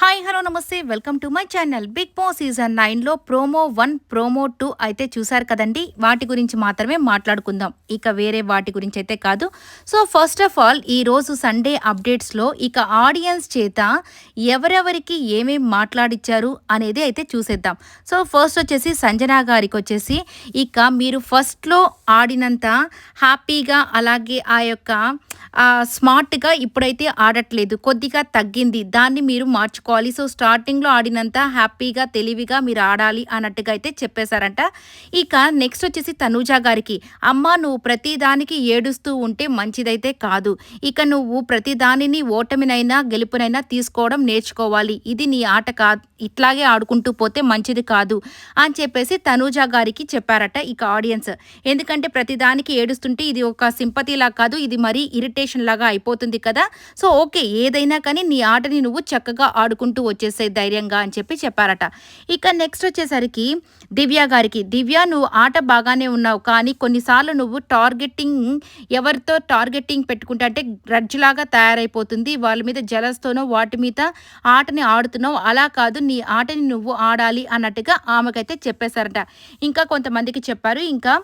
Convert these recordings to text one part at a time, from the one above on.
Hi hello నమస్తే. Welcome to my channel. Bigg Boss season నైన్లో promo one promo two అయితే చూసారు కదండి. వాటి గురించి మాత్రమే మాట్లాడుకుందాం. ఇక వేరే వాటి గురించి అయితే కాదు. సో ఫస్ట్ ఆఫ్ ఆల్ ఈరోజు సండే అప్డేట్స్లో ఇక ఆడియన్స్ చేత ఎవరెవరికి ఏమేమి మాట్లాడిచ్చారు అనేది అయితే చూసేద్దాం. సో ఫస్ట్ వచ్చేసి సంజనా గారికి వచ్చేసి ఇక మీరు ఫస్ట్లో ఆడినంత హ్యాపీగా అలాగే ఆ యొక్క స్మార్ట్గా ఇప్పుడైతే ఆడట్లేదు. కొద్దిగా తగ్గింది. దాన్ని మీరు మార్చుకోవాలి. సో స్టార్టింగ్లో ఆడినంత హ్యాపీగా తెలివిగా మీరు ఆడాలి అన్నట్టుగా అయితే చెప్పేశారంట. ఇక నెక్స్ట్ వచ్చేసి తనూజ గారికి. అమ్మ నువ్వు ప్రతిదానికి ఏడుస్తూ ఉంటే మంచిదైతే కాదు. ఇక నువ్వు ప్రతిదానిని ఓటమినైనా గెలుపునైనా తీసుకోవడం నేర్చుకోవాలి. ఇది నీ ఆట కాదు ఇట్లాగే ఆడుకుంటూ పోతే మంచిది కాదు అని చెప్పేసి తనూజ గారికి చెప్పారట ఇక ఆడియన్స్. ఎందుకంటే ప్రతిదానికి ఏడుస్తుంటే ఇది ఒక సింపతిలా కాదు. ఇది మరీ ఇరిటేషన్ లాగా అయిపోతుంది కదా. సో ఓకే ఏదైనా కానీ నీ ఆటని నువ్వు చక్కగా ఆడుకుంటూ వచ్చేసే ధైర్యంగా అని చెప్పి చెప్పారట. ఇక నెక్స్ట్ వచ్చేసరికి దివ్య గారికి. దివ్య నువ్వు ఆట బాగానే ఉన్నావు కానీ కొన్నిసార్లు నువ్వు టార్గెటింగ్ ఎవరితో టార్గెటింగ్ పెట్టుకుంటా అంటే లాగా తయారైపోతుంది. వాళ్ళ మీద జలస్తోనో వాటి మీద ఆటని ఆడుతున్నావు. అలా కాదు నీ ఆటని నువ్వు ఆడాలి అన్నట్టుగా ఆమెకైతే చెప్పేశారట. ఇంకా కొంతమందికి చెప్పారు. ఇంకా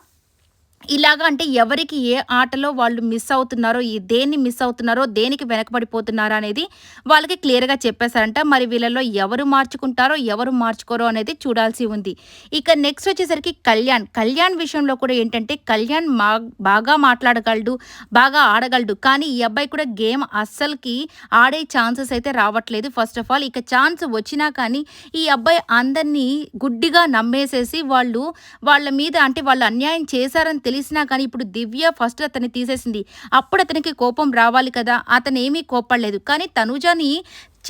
ఇలాగా అంటే ఎవరికి ఏ ఆటలో వాళ్ళు మిస్ అవుతున్నారో ఈ దేన్ని మిస్ అవుతున్నారో దేనికి వెనకబడిపోతున్నారో అనేది వాళ్ళకి క్లియర్గా చెప్పేశారంట. మరి వీళ్ళలో ఎవరు మార్చుకుంటారో ఎవరు మార్చుకోరో అనేది చూడాల్సి ఉంది. ఇక నెక్స్ట్ వచ్చేసరికి కళ్యాణ్. కళ్యాణ్ విషయంలో కూడా ఏంటంటే కళ్యాణ్ మా బాగా మాట్లాడగలడు బాగా ఆడగలడు. కానీ ఈ అబ్బాయి కూడా గేమ్ అస్సలకి ఆడే ఛాన్సెస్ అయితే రావట్లేదు. ఫస్ట్ ఆఫ్ ఆల్ ఇక ఛాన్స్ వచ్చినా కానీ ఈ అబ్బాయి అందరినీ గుడ్డిగా నమ్మేసేసి వాళ్ళు వాళ్ళ మీద అంటే వాళ్ళు అన్యాయం చేశారని తెలిసినా కానీ ఇప్పుడు దివ్య ఫస్ట్ అతన్ని తీసేసింది. అప్పుడు అతనికి కోపం రావాలి కదా. అతను ఏమీ కోపడలేదు కానీ తనుజాని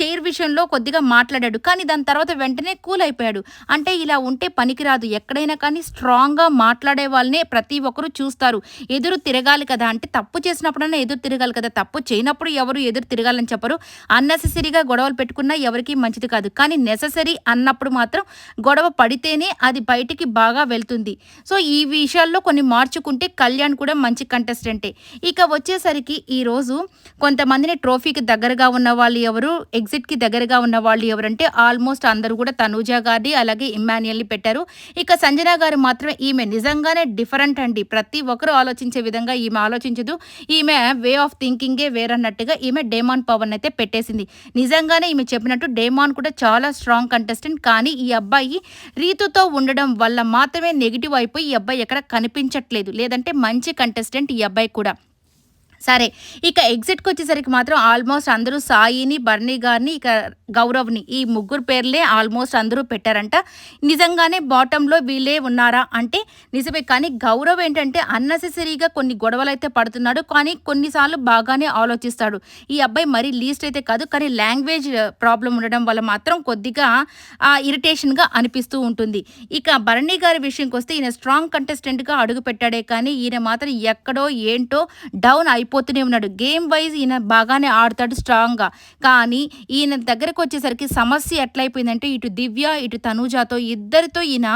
చైర్ విషయంలో కొద్దిగా మాట్లాడాడు. కానీ దాని తర్వాత వెంటనే కూల్ అయిపోయాడు. అంటే ఇలా ఉంటే పనికిరాదు. ఎక్కడైనా కానీ స్ట్రాంగ్గా మాట్లాడే వాళ్ళనే ప్రతి ఒక్కరు చూస్తారు. ఎదురు తిరగాలి కదా. అంటే తప్పు చేసినప్పుడైనా ఎదురు తిరగాలి కదా. తప్పు చేయనప్పుడు ఎవరు ఎదురు తిరగాలని చెప్పరు. అన్నెసెసరీగా గొడవలు పెట్టుకున్నా ఎవరికీ మంచిది కాదు. కానీ నెససరీ అన్నప్పుడు మాత్రం గొడవ పడితేనే అది బయటికి బాగా వెళ్తుంది. సో ఈ విషయాల్లో కొన్ని మార్చుకుంటే కళ్యాణ్ కూడా మంచి కంటెస్టెంటే ఇక వచ్చేసరికి ఈరోజు కొంతమందిని ట్రోఫీకి దగ్గరగా ఉన్న వాళ్ళు ఎవరు? ఎగ్జిట్కి దగ్గరగా ఉన్న వాళ్ళు ఎవరంటే ఆల్మోస్ట్ అందరూ కూడా తనూజా గారిని అలాగే ఇమ్మాన్యుయల్ని పెట్టారు. ఇక సంజన గారు మాత్రమే ఈమె నిజంగానే డిఫరెంట్ అండి. ప్రతి ఒక్కరూ ఆలోచించే విధంగా ఈమె ఆలోచించదు. ఈమె వే ఆఫ్ థింకింగే వేరన్నట్టుగా ఈమె డేమాన్ పవన్ అయితే పెట్టేసింది. నిజంగానే ఈమె చెప్పినట్టు డేమాన్ కూడా చాలా స్ట్రాంగ్ కంటెస్టెంట్. కానీ ఈ అబ్బాయి రీతుతో ఉండడం వల్ల మాత్రమే నెగిటివ్ అయిపోయి ఈ అబ్బాయి ఎక్కడ కనిపించట్లేదు. లేదంటే మంచి కంటెస్టెంట్ ఈ అబ్బాయి కూడా. సరే ఇక ఎగ్జిట్కి వచ్చేసరికి మాత్రం ఆల్మోస్ట్ అందరూ సాయిని బర్నీ గారిని ఇక గౌరవ్ని ఈ ముగ్గురు పేర్లే ఆల్మోస్ట్ అందరూ పెట్టారంట. నిజంగానే బాటంలో వీళ్ళే ఉన్నారా అంటే నిజమే కానీ గౌరవ్ ఏంటంటే అన్నెసెసరీగా కొన్ని గొడవలు అయితే పడుతున్నాడు కానీ కొన్నిసార్లు బాగానే ఆలోచిస్తాడు. ఈ అబ్బాయి మరీ లీస్ట్ అయితే కాదు కానీ లాంగ్వేజ్ ప్రాబ్లం ఉండడం వల్ల మాత్రం కొద్దిగా ఇరిటేషన్గా అనిపిస్తూ ఉంటుంది. ఇక భరణి గారి విషయంకి వస్తే ఈయన స్ట్రాంగ్ కంటెస్టెంట్గా అడుగు పెట్టాడే కానీ ఈయన మాత్రం ఎక్కడో ఏంటో డౌన్ అయిపో అయిపోతూనే ఉన్నాడు. గేమ్ వైజ్ ఈయన బాగానే ఆడతాడు స్ట్రాంగ్గా కానీ ఈయన దగ్గరకు వచ్చేసరికి సమస్య ఎట్లయిపోయిందంటే ఇటు దివ్య ఇటు తనూజాతో ఇద్దరితో ఈయన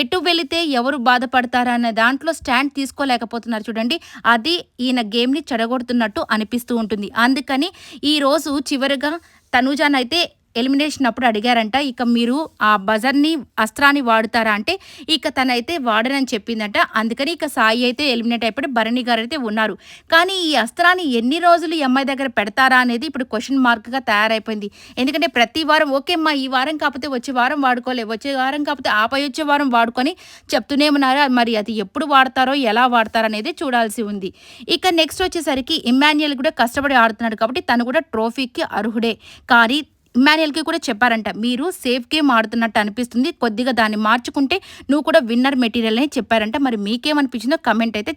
ఎటు వెళితే ఎవరు బాధపడతారా అనే దాంట్లో స్టాండ్ తీసుకోలేకపోతున్నారు చూడండి. అది ఈయన గేమ్ని చెడగొడుతున్నట్టు అనిపిస్తూ ఉంటుంది. అందుకని ఈరోజు చివరిగా తనూజానైతే ఎలిమినేషన్ అప్పుడు అడిగారంట ఇక మీరు ఆ బజర్ని అస్త్రాన్ని వాడుతారా? అంటే ఇక తనైతే వాడనని చెప్పిందంట. అందుకని ఇక సాయి అయితే ఎలిమినేట్ అయిపోయి భరణి గారు అయితే ఉన్నారు. కానీ ఈ అస్త్రాన్ని ఎన్ని రోజులు ఈ అమ్మాయి దగ్గర పెడతారా అనేది ఇప్పుడు క్వశ్చన్ మార్క్గా తయారైపోయింది. ఎందుకంటే ప్రతి వారం ఓకే అమ్మా ఈ వారం కాకపోతే వచ్చే వారం వాడుకోలే వచ్చే వారం కాకపోతే ఆపై వచ్చే వారం వాడుకొని చెప్తూనే ఉన్నారు? మరి అది ఎప్పుడు వాడతారో ఎలా వాడతారో అనేది చూడాల్సి ఉంది. ఇక నెక్స్ట్ వచ్చేసరికి ఇమాన్యుయల్ కూడా కష్టపడి ఆడుతున్నాడు కాబట్టి తను కూడా ట్రోఫీకి అర్హుడే. కానీ ఇమాన్యుయల్కి కూడా చెప్పారంట మీరు సేఫ్ గేమ్ ఆడుతున్నట్టు అనిపిస్తుంది కొద్దిగా దాన్ని మార్చుకుంటే నువ్వు కూడా విన్నర్ మెటీరియల్ అని చెప్పారంట మరి మీకేమనిపించిందో కమెంట్ అయితే